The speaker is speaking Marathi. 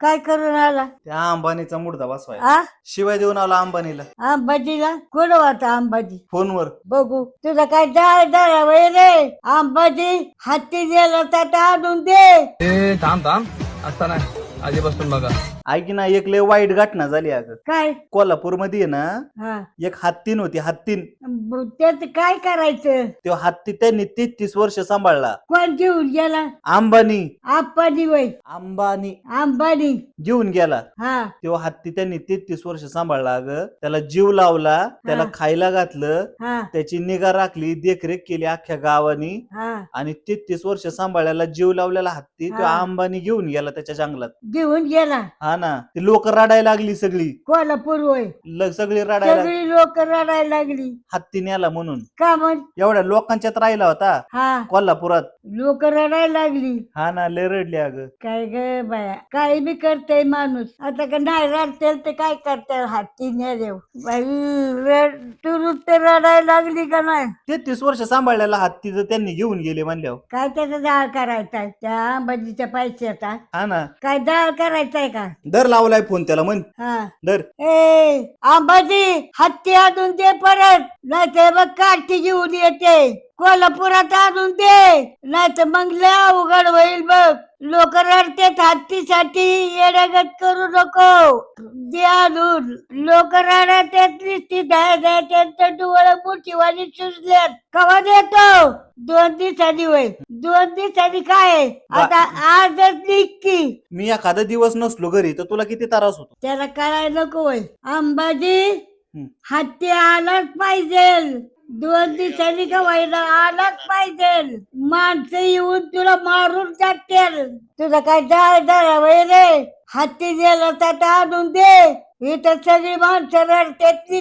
काय करून आला? त्या अंबानीचा मुर्दा बसवाय आ? शिवाय देऊन आला अंबानीला. आंबाजीला कोण वाटत आंबाजी फोनवर. बघू. तुझं काय डाळ डाळ वय रे? आंबाजी हत्ती दिलं तर आणून दे. ए थांब थांब. असता नाही. आधीपासून बघा. ऐक ना एक लय वाईट घटना झाली अगं. काय? कोल्हापूरमध्ये ना हा. एक हत्तीन होती हत्तीन. ब- त्याच काय करायचं? तो हत्ती त्यांनी तेहतीस वर्ष सांभाळला. कोण घेऊन गेला? अंबानी. आप्पाजी वय अंबानी. आंबानी घेऊन गेला. हा. तेव्हा हत्ती त्यांनी तेहतीस वर्ष सांभाळला अगं. त्याला जीव लावला त्याला हा. खायला घातलं हा. त्याची निगा राखली देखरेख केली अख्ख्या गावानी. हा. आणि तेहतीस वर्ष सांभाळायला जीव लावलेला हत्ती तो हा. अंबानी घेऊन गेला. त्याच्या जंगलात. घेऊन गेला. हा ना ती लोक रडायला लागली सगळी. कोल्हापूर वय ल- सगळी रडायला लागली. सगळी लोक रडायला लागली. हत्ती नेला म्हणून. का म्हण? एवढ्या लोकांच्यात राहिला होता. हा. कोल्हापुरात. लोक रडायला लागली. हा ना लय रडली अगं. काय ग बाया? काय बी करते माणूस. आता का नाही रडतेल ते काय करते हाती नेदेव बाई रड तू रडायला लागली का नाही? तेहतीस वर्ष सांभाळलेला हत्ती जर त्यांनी घेऊन गेले म्हणल्यावर. काय त्याचा डाळ करायचा? त्या आंबाजीच्या पैशाचा. हा ना. काय डाळ करायचाय का? दर लावलाय फोन त्याला म्हण. हा. दर. ए आंबाजी हत्ती आणून दे परत. नाही तर मग काठी घेऊन येते. कोल्हापुरात आणून दे. नाही तर मग लय अवघड होईल बघ. लोक रडतेत हत्तीसाठी येण्यागत करू नको. दे आणून. लोक रडतात नुसती धाय धाय त्यांचं डोळं सुजल्यात. कवा देतो? दोन दिवसांनी होय दोन दिवसांनी काय? आता आजच निघ की मी एखादा दिवस नसलो घरी तर तुला किती त्रास होतो? त्याला कळायला नको होय. अंबाजी. हत्ती आलाच पाहिजे. दोन दिवसांनी का व्हायला आलाच पाहिजे. माणसं येऊन तुला मारून टाकतील तुझं काय डाळ वय रे? हत्ती दिलं तर आणून दे. इथं सगळी माणसं रडतात ती